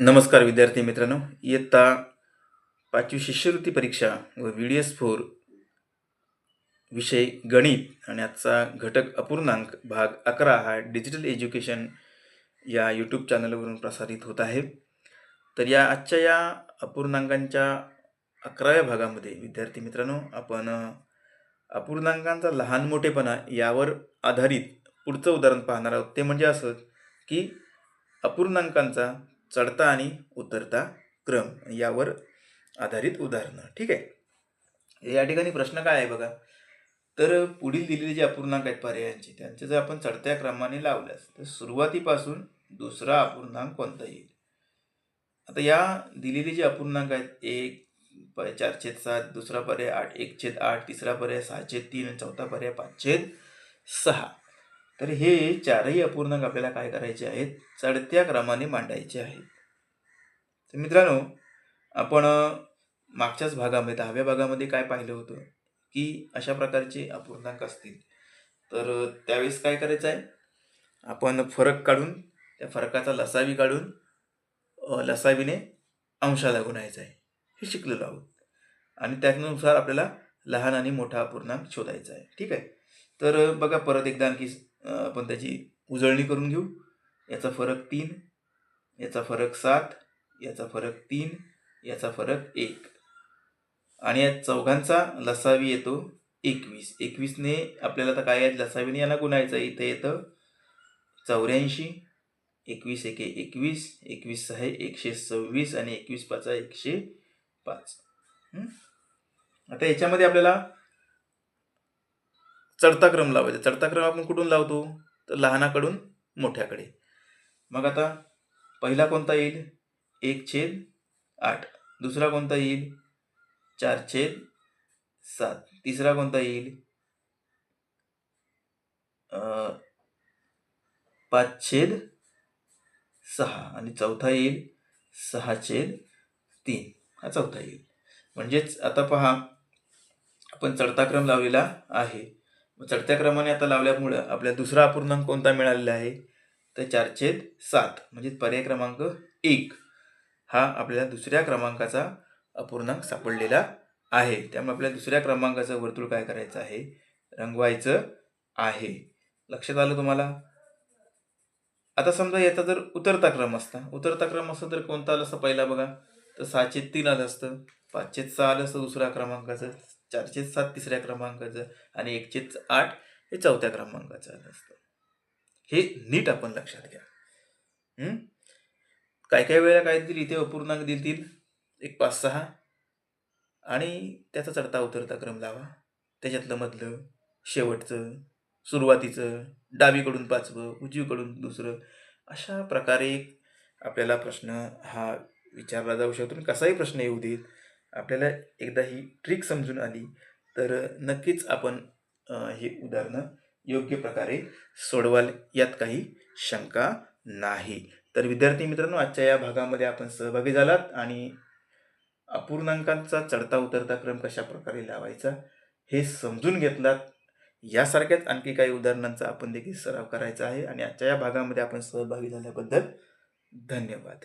नमस्कार विद्यार्थी मित्रांनो. इयत्ता पाचवी शिष्यवृत्ती परीक्षा व व्ही डी एस फोर विषय गणित आणि आजचा घटक अपूर्णांक भाग अकरा हा डिजिटल एज्युकेशन या यूट्यूब चॅनलवरून प्रसारित होत आहे. तर या आजच्या या अपूर्णांकांच्या अकराव्या भागामध्ये विद्यार्थी मित्रांनो आपण अपूर्णांकांचा लहान मोठेपणा यावर आधारित पुढचं उदाहरण पाहणार आहोत. ते म्हणजे असं की अपूर्णांकांचा चढता आणि उतरता क्रम यावर आधारित उदाहरणं. ठीक आहे? या ठिकाणी प्रश्न काय आहे बघा? तर पुढील दिलेले जे अपूर्णांक आहेत पर्यायांचे त्यांचे जर आपण चढत्या क्रमाने लावल्यास तर सुरुवातीपासून दुसरा अपूर्णांक कोणता येईल? आता या दिलेले जे अपूर्णांक आहेत एक प- चार छेद सात दुसरा पर्याय आठ एक छेद आठ तिसरा पर्याय सहा छेद तीन चौथा पर्याय पाच छेद सहा. तर हे चारही अपूर्णांक आपल्याला काय करायचे आहेत? चढत्या क्रमाने मांडायचे आहेत. तर मित्रांनो आपण मागच्याच भागामध्ये दहाव्या भागामध्ये काय पाहिलं होतं? की अशा प्रकारचे अपूर्णांक असतील. तर त्यावेळेस काय करायचं आहे? आपण फरक काढून त्या फरकाचा लसावी काढून लसावीने अंशाला गुणायचा आहे. हे शिकलेलो आहोत. आणि त्यानुसार आपल्याला लहान आणि मोठा अपूर्णांक शोधायचा आहे. ठीक आहे? तर बघा परत एकदा आणखी आपण त्याची उजळणी करून घेऊ. याचा फरक तीन याचा फरक सात याचा फरक तीन याचा फरक एक. आणि या चौघांचा लसावी येतो एकवीस. एकवीसने आपल्याला आता काय आहे? लसावीने याला गुणायचं इथं येतं चौऱ्याऐंशी एकवीस एके एकवीस एकवीस सहा एकशे सव्वीस आणि एकवीस पाच एकशे पाच. आता याच्यामध्ये आपल्याला चढता क्रम लावायचा. चढता क्रम आपण कुठून लावतो? तर लहानाकडून मोठ्याकडे. मग आता पहिला कोणता येईल? एक छेद आठ. दुसरा कोणता येईल? चार छेद सात. तिसरा कोणता येईल? पाच छेद सहा. आणि चौथा येईल सहा छेद तीन. हा चौथा येईल. म्हणजेच आता पहा आपण चढता क्रम लावलेला आहे. मग चढत्या क्रमाने आता लावल्यामुळं आपल्याला दुसरा अपूर्णांक कोणता मिळालेला आहे? तर चार सात म्हणजे पर्याय क्रमांक एक हा आपल्याला दुसऱ्या क्रमांकाचा अपूर्णांक सापडलेला आहे. त्यामुळे आपल्याला दुसऱ्या क्रमांकाचं वर्तुळ काय करायचं आहे? रंगवायचं आहे. लक्षात आलं तुम्हाला? आता समजा याचा जर उतरता क्रम असता उतरता क्रम असता तर कोणता आला असता पहिला बघा. तर सहाशे तीन आलं असतं पाचशे सहा आलं असतं दुसऱ्या क्रमांकाचं. चारशे सात तिसऱ्या क्रमांकाचं आणि एकशे आठ हे चौथ्या क्रमांकाचं असतं. हे नीट आपण लक्षात घ्या. काय काय वेळा काय देतील इथे अपूर्णांक देतील एक पाच सहा. आणि त्याचा चढता उतरता क्रम लावा. त्याच्यातलं मधलं शेवटचं सुरुवातीचं डावीकडून पाचवं उजवीकडून दुसरं अशा प्रकारे आपल्याला प्रश्न हा विचारला जाऊ शकतो. आणि कसाही प्रश्न येऊ देत आपल्याला एकदा ही ट्रिक समजून आली तर नक्कीच आपण हे उदाहरणं योग्य प्रकारे सोडवाल यात काही शंका नाही. तर विद्यार्थी मित्रांनो आजच्या या भागामध्ये आपण सहभागी झालात आणि अपूर्णांकांचा चढता उतरता क्रम कशा प्रकारे लावायचा हे समजून घेतलात. यासारख्याच आणखी काही उदाहरणांचा आपण देखील सराव करायचा आहे आणि आजच्या या भागामध्ये आपण सहभागी झाल्याबद्दल धन्यवाद.